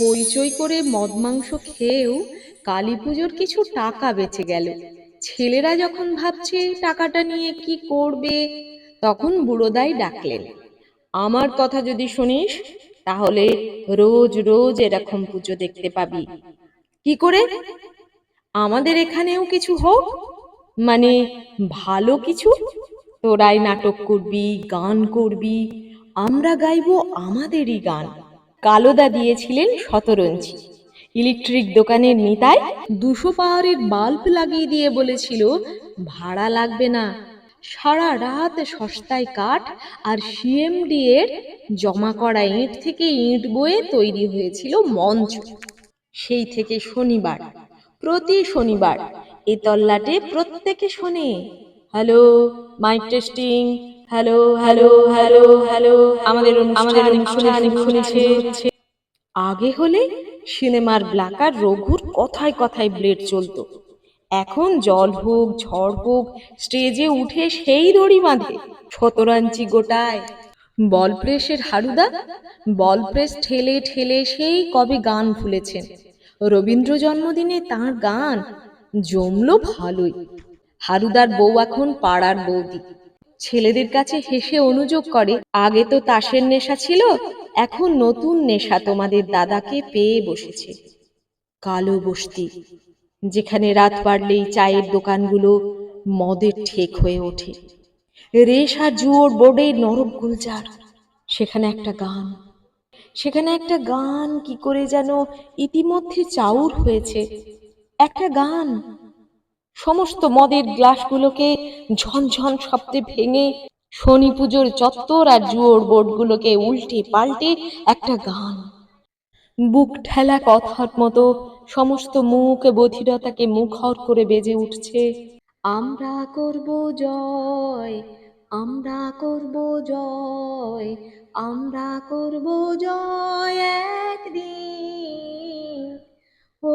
হইচই করে মদ মাংস খেয়েও কালী পুজোর কিছু টাকা বেঁচে গেল। ছেলেরা যখন ভাবছে টাকাটা নিয়ে কি করবে, তখন বুড়োদাই ডাকলেন, আমার কথা যদি শুনিস, তাহলে রোজ রোজ এরকম পুজো দেখতে পাবি। কি করে? আমাদের এখানেও কিছু হোক? মানে ভালো কিছু? তোরাই নাটক করবি, গান করবি, আমরা গাইবো আমাদেরই গান। কালোদা দিয়েছিলেন শতরঞ্জি। ইলেকট্রিক দোকানের নিতায় দুশো পাওয়ারের বাল্ব লাগিয়ে দিয়ে বলেছিল, ভাড়া লাগবে না। সারা রাত সস্তায় কাঠ আর সিএমডি এর জমা করা ইট থেকে ইট বয়ে তৈরি হয়েছিল মঞ্চ। সেই থেকে শনিবার, প্রতি শনিবার এ তল্লাটে প্রত্যেকে শোনে, hello, mike testing hello hello hello hello আমাদের আমাদের অনুষ্ঠান শুনেছে। আগে হলে সিনেমার ব্লাকার রঘুর কথায় কথায় ব্লেড চলতো। এখন জল হোক ঝড় হোক স্টেজে উঠে সেই দড়ি বাঁধে শতরাঞ্চি গোটায়। বল প্রেসের হারুদা বল প্রেস ঠেলে ঠেলে সেই কবে গান ভুলেছেন। রবীন্দ্র জন্মদিনে তার গান জমলো ভালোই। হারুদার বউ এখন পাড়ার বৌদি। ছেলেদের কাছে হেসে অনুযোগ করে, আগে তো তাসের নেশা ছিল, এখন নতুন নেশা তোমাদের দাদাকে পেয়ে বসেছে। কালো বস্তি, যেখানে রাত বাড়লেই চায়ের দোকানগুলো মদের ঠেক হয়ে ওঠে। রেশ আর জুয়োর বোর্ডে নরক গুলজার, সেখানে একটা গান। সেখানে একটা গান, কি করে যেন ইতিমধ্যে চাউর হয়েছে। একটা গান সমস্ত মদের গ্লাসগুলোকে ঝনঝন শব্দে ভেঙে শনি পুজোর চত্বর আর জুয়োর বোর্ডগুলোকে উল্টে পাল্টে একটা গান। বুক ঠেলা কথার মতো সমস্ত মুখ বধিরতাকে মুখর করে বেজে উঠছে। আমরা করব জয়, আমরা করব জয়, আমরা করব জয় একদিন। ও